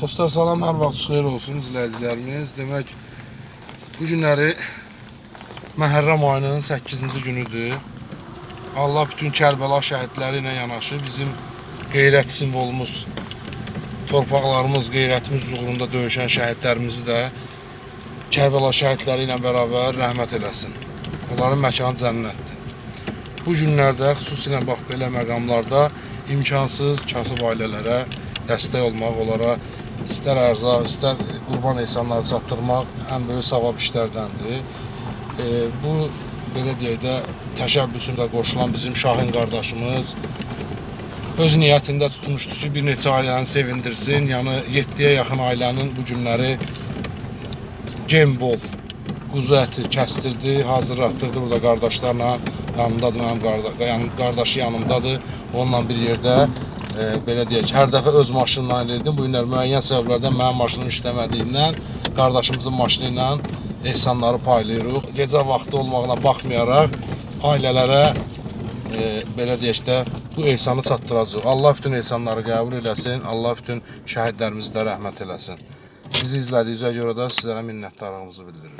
Dostlar salam, hər vaxt xeyir olsun izləyicilərimiz. Demək, bu günləri Məhərrəm ayının 8-ci günüdür. Allah bütün Kərbəla şəhidləri ilə yanaşı bizim qeyrət simvolumuz, torpaqlarımız, qeyrətimiz uğrunda döyüşən şəhidlərimizi də Kərbəla şəhidləri ilə bərabər rəhmət eləsin. Onların məkanı cənnətdir. Bu günlərdə xüsusilə bax belə məqamlarda imkansız kasıb ailələrə dəstək olmaq, onlara istər ərzaq, istər qurban insanları çatdırmaq ən böyük savab işlərdəndir. E, bu belə deyək də təşəbbüsündə bizim Şahin qardaşımız öz niyyətində tutmuşdu ki, bir neçə ailəni sevindirsin. Yəni 7-yə yaxın ailənin bu günləri gembol quzu əti kəstirdi, hazırlatdırdı burada qardaşlarla. Yanımdadır mənim qarda yan qardaşı yanımdadır. Onunla bir yerdə e, belə deyək, hər dəfə öz maşınla elirdim. Bu günlər müəyyən səbəblərdən mənim maşınım işləmədiyindən qardaşımızın maşını ilə ehsanları paylayırıq. Gecə vaxtı olmağına baxmayaraq ailələrə e, belə deyək də bu ehsanı çatdıracağıq. Allah bütün ehsanları qəbul eləsin. Allah bütün şəhidlərimizə də rəhmət eləsin. Bizi izlədiyinizə görə də sizlərə minnətdarlığımızı bildiririk.